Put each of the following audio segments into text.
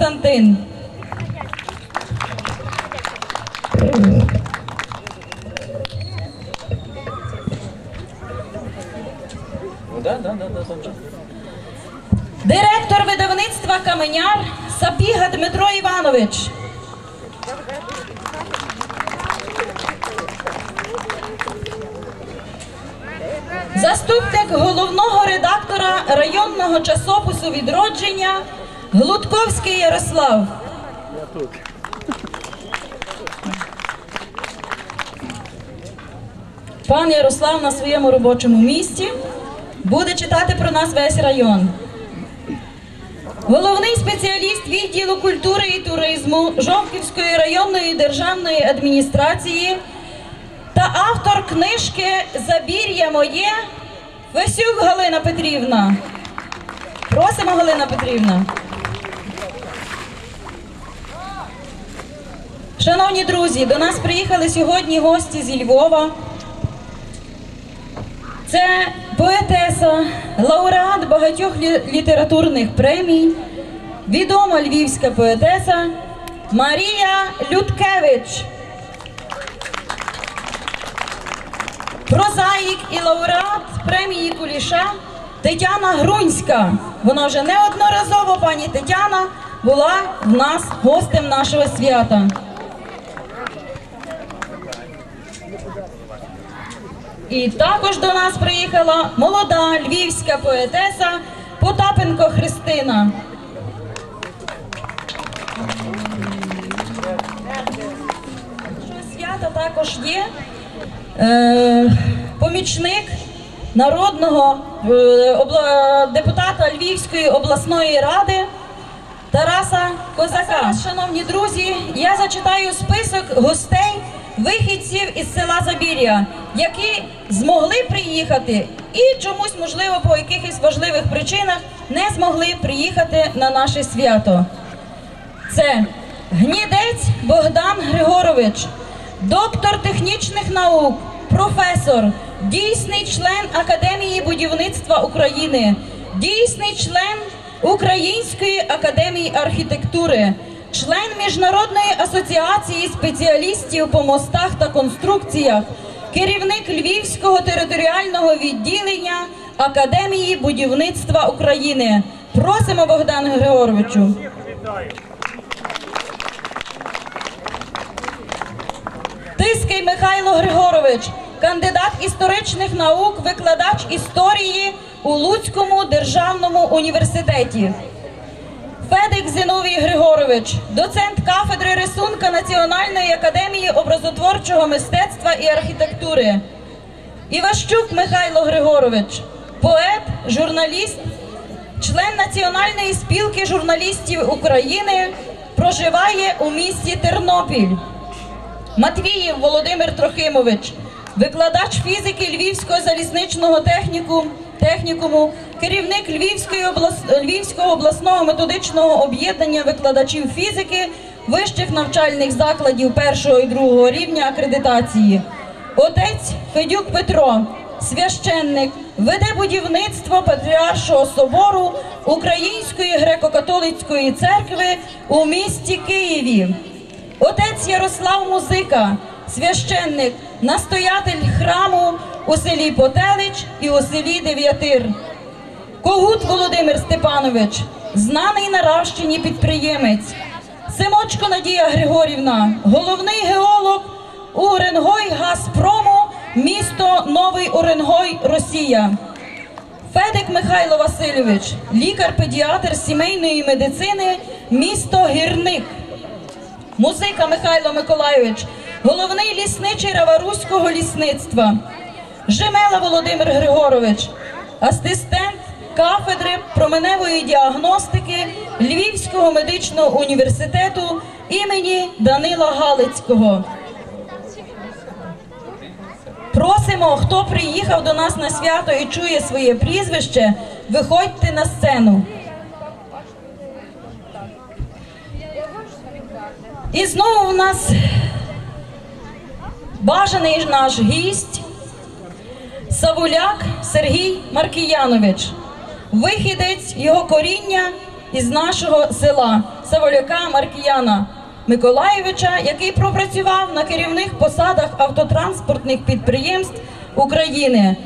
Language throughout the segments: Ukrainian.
Константин. Директор видавництва Каменяр Сапіга Дмитро Іванович. Заступник головного редактора районного часопису відродження Глутковський Ярослав. Пан Ярослав на своєму робочому місці буде читати про нас весь район. Головний спеціаліст відділу культури і туризму Жовківської районної державної адміністрації та автор книжки Забір'я моє Васюк Галина Петрівна. Просимо, Галина Петрівна. Шановні друзі, до нас приїхали сьогодні гості зі Львова. Це поетеса, лауреат багатьох літературних премій, відома львівська поетеса Марія Людкевич. Прозаїк і лауреат премії Куліша Тетяна Грунська. Вона вже неодноразово, пані Тетяна, була в нас гостем нашого свята. І також до нас приїхала молода львівська поетеса Потапенко Христина. Свята також є е, помічник народного е, депутата Львівської обласної ради Тараса Козака. Шановні друзі, я зачитаю список гостей, вихідців із села Забір'я, які змогли приїхати і чомусь, можливо, по якихось важливих причинах не змогли приїхати на наше свято. Це Гнідець Богдан Григорович, доктор технічних наук, професор, дійсний член Академії будівництва України, дійсний член Української академії архітектури, член Міжнародної асоціації спеціалістів по мостах та конструкціях, керівник Львівського територіального відділення Академії будівництва України. Просимо Богдану Григоровичу. Тиский Михайло Григорович, кандидат історичних наук, викладач історії у Луцькому державному університеті. Федик Зіновій Григорович, доцент кафедри рисунка Національної академії образотворчого мистецтва і архітектури. Іващук Михайло Григорович, поет, журналіст, член Національної спілки журналістів України, проживає у місті Тернопіль. Матвіїв Володимир Трохимович, викладач фізики Львівського залізничного техніку, технікуму, керівник Львівської облас... Львівського обласного методичного об'єднання викладачів фізики вищих навчальних закладів першого і другого рівня акредитації. Отець Федюк Петро, священник, веде будівництво Патріаршого собору Української греко-католицької церкви у місті Києві. Отець Ярослав Музика, священник, настоятель храму у селі Потелич і у селі Дев'ятир. Когут Володимир Степанович, знаний на Равщині підприємець. Симочко Надія Григорівна, головний геолог Уренгой Газпрому, місто Новий Уренгой, Росія. Федик Михайло Васильович, лікар-педіатр сімейної медицини, місто Гірник. Музика Михайло Миколайович, головний лісничий Раваруського лісництва. Жемела Володимир Григорович, асистент кафедри променевої діагностики Львівського медичного університету імені Данила Галицького. Просимо, хто приїхав до нас на свято і чує своє прізвище, виходьте на сцену. І знову в нас бажаний наш гість Савуляк Сергій Маркіянович, вихідець його коріння із нашого села. Саволяка Маркіяна Миколаєвича, який пропрацював на керівних посадах автотранспортних підприємств України.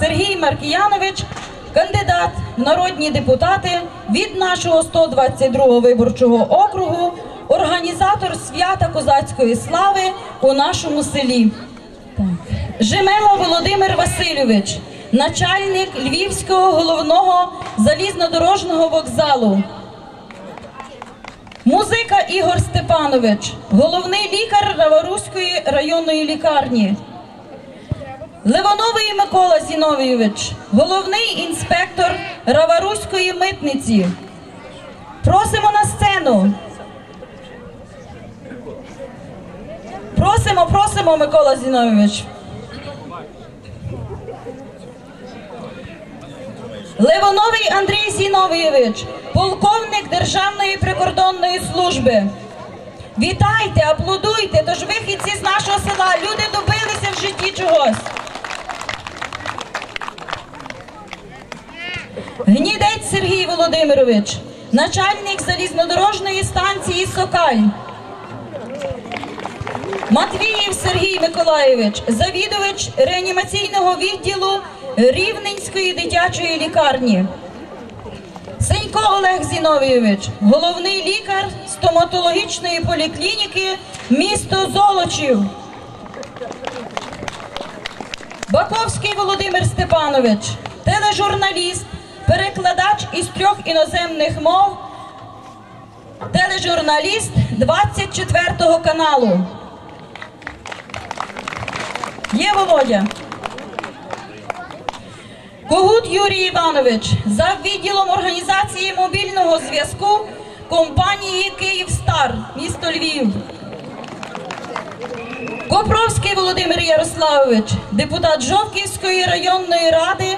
Сергій Маркіянович, кандидат в народні депутати від нашого 122 виборчого округу, організатор свята козацької слави у нашому селі. Жемела Володимир Васильович, начальник Львівського головного залізнодорожного вокзалу. Музика Ігор Степанович, головний лікар Раворуської районної лікарні. Левоновий Микола Зіновійович, головний інспектор Раваруської митниці. Просимо на сцену. Просимо, просимо, Микола Зіновійович. Левоновий Андрій Зіновійович, полковник Державної прикордонної служби. Вітайте, аплодуйте, тож вихідці з нашого села. Люди добилися в житті чогось. Гнідець Сергій Володимирович, начальник залізнодорожної станції Сокаль. Матвіїв Сергій Миколайович, завідувач реанімаційного відділу Рівненської дитячої лікарні. Сенько Олег Зіновійович, головний лікар стоматологічної поліклініки місто Золочів. Баковський Володимир Степанович, тележурналіст, перекладач із трьох іноземних мов, тележурналіст 24 каналу. Є Володя. Когут Юрій Іванович за відділом організації мобільного зв'язку компанії Київстар, місто Львів. Копровський Володимир Ярославович, депутат Жовківської районної ради,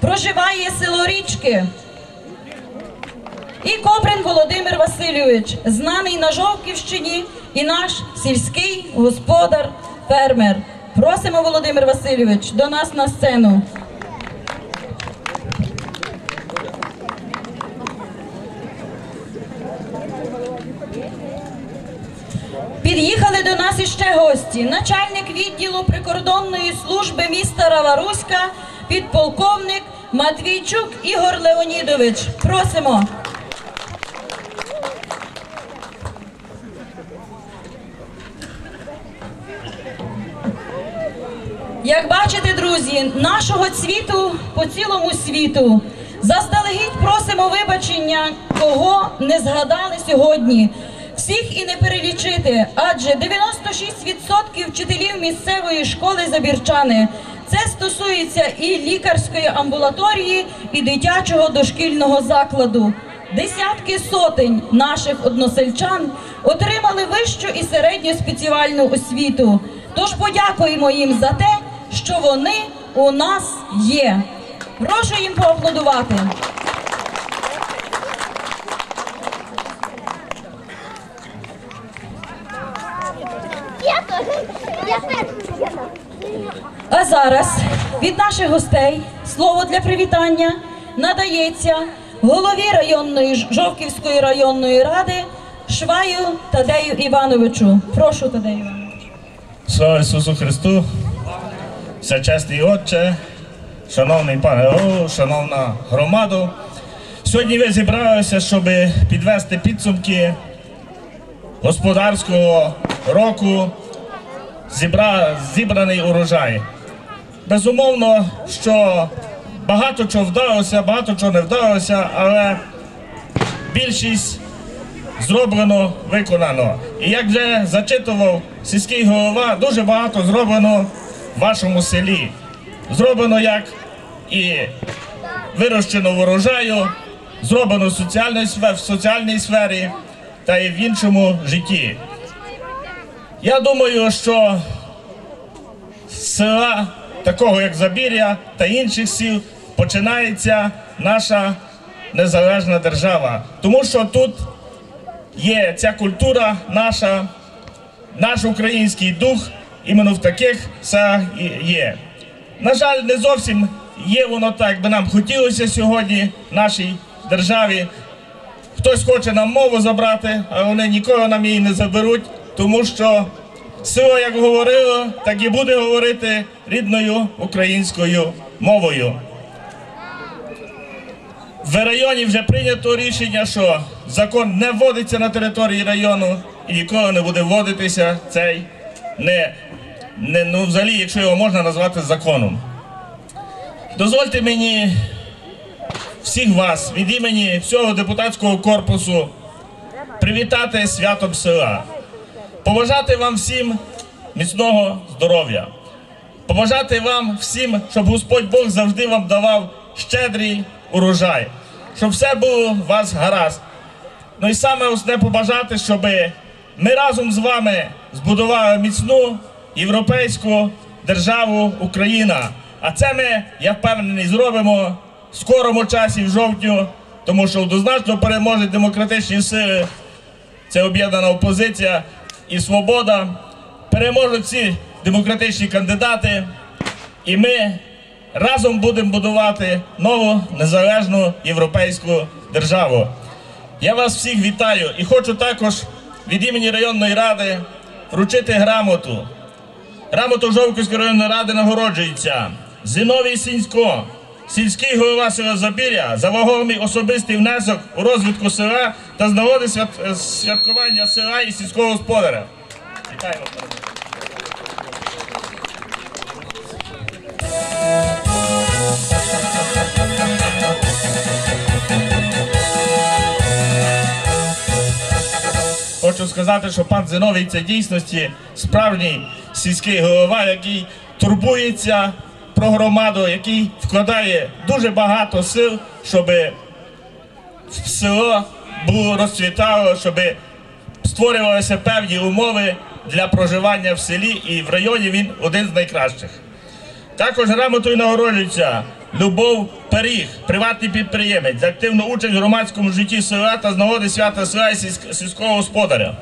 проживає село Річки. І Коприн Володимир Васильович, знаний на Жовківщині і наш сільський господар, фермер. Просимо, Володимир Васильович, до нас на сцену. До гості. Начальник відділу прикордонної служби міста Раваруська, підполковник Матвійчук Ігор Леонідович. Просимо. Як бачите, друзі, нашого цвіту по цілому світу. Заздалегідь просимо вибачення, кого не згадали сьогодні. Всіх і не перелічити, адже 96% вчителів місцевої школи забірчани. Це стосується і лікарської амбулаторії, і дитячого дошкільного закладу. Десятки сотень наших односельчан отримали вищу і середню спеціальну освіту. Тож подякуємо їм за те, що вони у нас є. Прошу їм поаплодувати. Я теж. Я перша. А зараз від наших гостей слово для привітання надається голові районної Жовківської районної ради Шваю Тадею Івановичу. Прошу Тадею Івановичу. Слава Ісусу Христу! Всечесний Отче, шановний пане Голово, шановна громаду. Сьогодні ви зібралися, щоб підвести підсумки господарського року, зібра, зібраний урожай. Безумовно, що багато чого вдалося, багато чого не вдалося, але більшість зроблено, виконано. І як вже зачитував сільський голова, дуже багато зроблено в вашому селі. Зроблено як і вирощено в урожаю, зроблено в соціальній сфері та і в іншому житті. Я думаю, що села, такого як Забір'я та інших сіл, починається наша незалежна держава. Тому що тут є ця культура наша, наш український дух, іменно в таких селах є. На жаль, не зовсім є воно так, як би нам хотілося сьогодні в нашій державі. Хтось хоче нам мову забрати, а вони нікого нам її не заберуть, тому що село, як говорило, так і буде говорити рідною українською мовою. В районі вже прийнято рішення, що закон не вводиться на території району і ніколи не буде вводитися цей не, не ну, взагалі, якщо його можна назвати законом. Дозвольте мені всіх вас від імені всього депутатського корпусу привітати святом села, побажати вам всім міцного здоров'я, побажати вам всім, щоб Господь Бог завжди вам давав щедрий урожай, щоб все було у вас гаразд. Ну і саме основне побажати, щоб ми разом з вами збудували міцну європейську державу Україна. А це ми, я впевнений, зробимо в скорому часі, в жовтню, тому що однозначно переможуть демократичні сили, це об'єднана опозиція і свобода. Переможуть всі демократичні кандидати, і ми разом будемо будувати нову незалежну європейську державу. Я вас всіх вітаю і хочу також від імені районної ради вручити грамоту. Грамоту Жовківської районної ради нагороджується Зиновій Сінсько, сільський голова села Забір'я за вагомий особистий внесок у розвитку села та з нагоди свят- е, святкування села і сільського господаря. Вітаємо. Хочу сказати, що пан Зиновій це дійсності справжній сільський голова, який турбується про громаду, який вкладає дуже багато сил, щоб село було розцвітало, щоб створювалися певні умови для проживання в селі і в районі він один з найкращих. Також грамотою нагороджується Любов Періг, приватний підприємець, за активну участь в громадському житті села та з нагоди свята села і сільського господаря.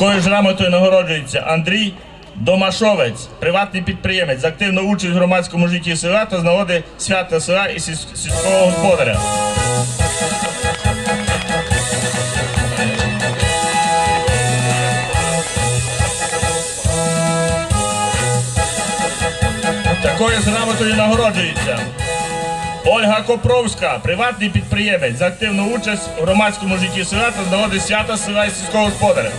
Такою ж грамотою нагороджується Андрій Домашовець, приватний підприємець, за активну участь в громадському житті села та з нагоди свята села і сільського господаря. Такою ж грамотою нагороджується Ольга Копровська, приватний підприємець, за активну участь у громадському житті села та з нагоди свята села і сільського господаря.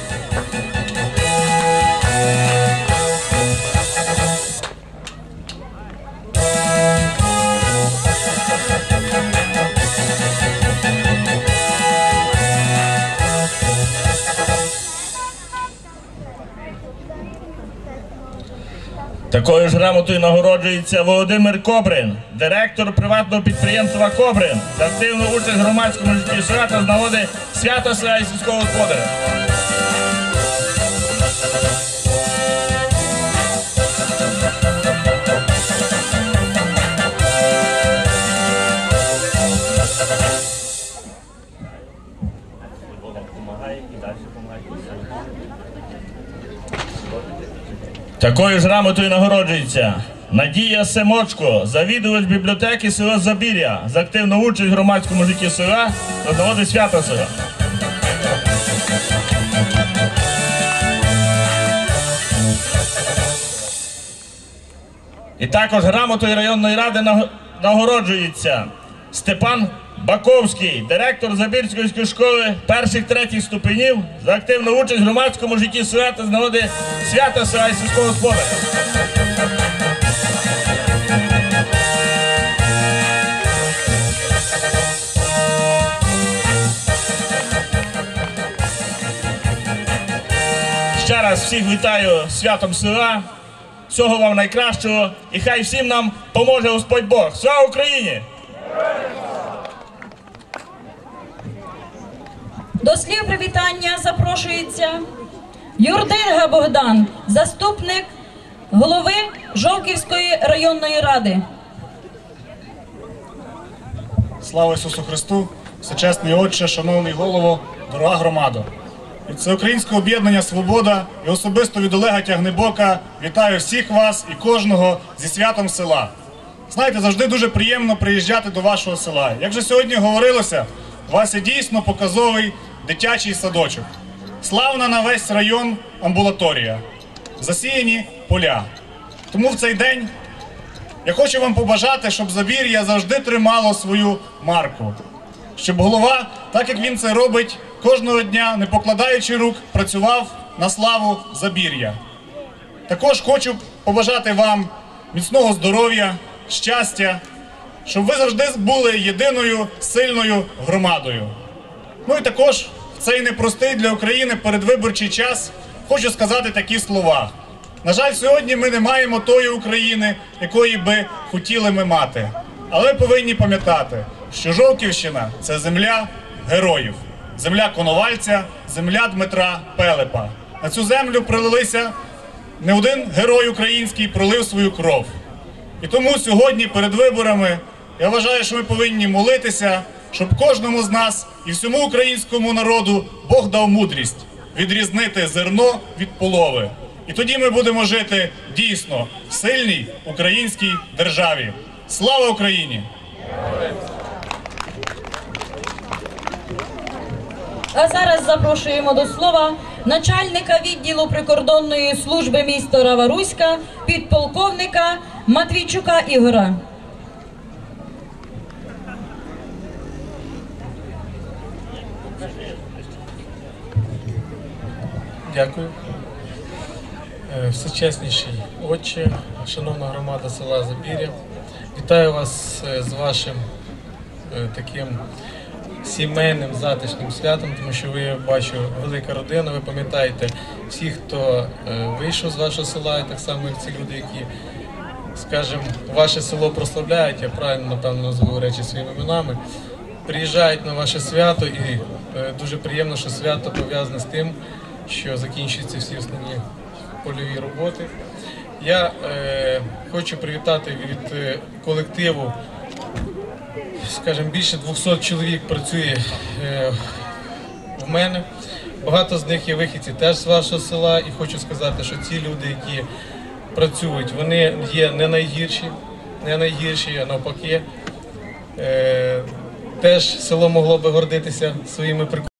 Такою ж грамотою нагороджується Володимир Кобрин, директор приватного підприємства Кобрин, за активну участь в громадському житті села з нагоди свята села і сільського господаря. Такою ж грамотою нагороджується Надія Семочко, завідувач бібліотеки села Забір'я, за активну участь в громадському житті села та з нагоди свята села. І також грамотою районної ради нагороджується Степан Баковський, директор Забірської школи перших третіх ступенів за активну участь в громадському житті села та з нагоди свята села і сільського господаря. Ще раз всіх вітаю святом села. Всього вам найкращого і хай всім нам поможе Господь Бог. Слава Україні! До слів привітання запрошується Юрдинга Богдан, заступник голови Жовківської районної ради. Слава Ісусу Христу! Всечесний Отче, шановний голово, дорога громада! Від Всеукраїнського об'єднання Свобода і особисто від Олега Тягнебока вітаю всіх вас і кожного зі святом села. Знаєте, завжди дуже приємно приїжджати до вашого села. Як же сьогодні говорилося, у вас є дійсно показовий дитячий садочок. Славна на весь район амбулаторія, засіяні поля. Тому в цей день я хочу вам побажати, щоб Забір'я завжди тримало свою марку. Щоб голова, так як він це робить кожного дня, не покладаючи рук, працював на славу Забір'я. Також хочу побажати вам міцного здоров'я, щастя, щоб ви завжди були єдиною сильною громадою. Ну і також в цей непростий для України передвиборчий час хочу сказати такі слова. На жаль, сьогодні ми не маємо тої України, якої би хотіли ми мати. Але повинні пам'ятати, що Жовківщина це земля героїв, земля Коновальця, земля Дмитра Пелепа. На цю землю пролилися не один герой український пролив свою кров. І тому сьогодні перед виборами я вважаю, що ми повинні молитися, щоб кожному з нас і всьому українському народу Бог дав мудрість відрізнити зерно від полови. І тоді ми будемо жити дійсно в сильній українській державі. Слава Україні! А зараз запрошуємо до слова начальника відділу прикордонної служби міста Раваруська, підполковника Матвійчука Ігора. Дякую. Е, Всечесніший отче, шановна громада села Забір'я. Вітаю вас е, з вашим е, таким сімейним затишним святом, тому що ви я бачу велика родина. Ви пам'ятаєте всіх, хто вийшов з вашого села, і так само як ці люди, які, скажімо, ваше село прославляють, я правильно напевно назву речі своїми іменами. Приїжджають на ваше свято і дуже приємно, що свято пов'язане з тим, що закінчуються всі основні польові роботи. Я е, хочу привітати від е, колективу, скажімо, більше 200 чоловік працює е, в мене. Багато з них є вихідці теж з вашого села, і хочу сказати, що ці люди, які працюють, вони є не найгірші, не найгірші, а навпаки. Е, теж село могло би гордитися своїми прикладами.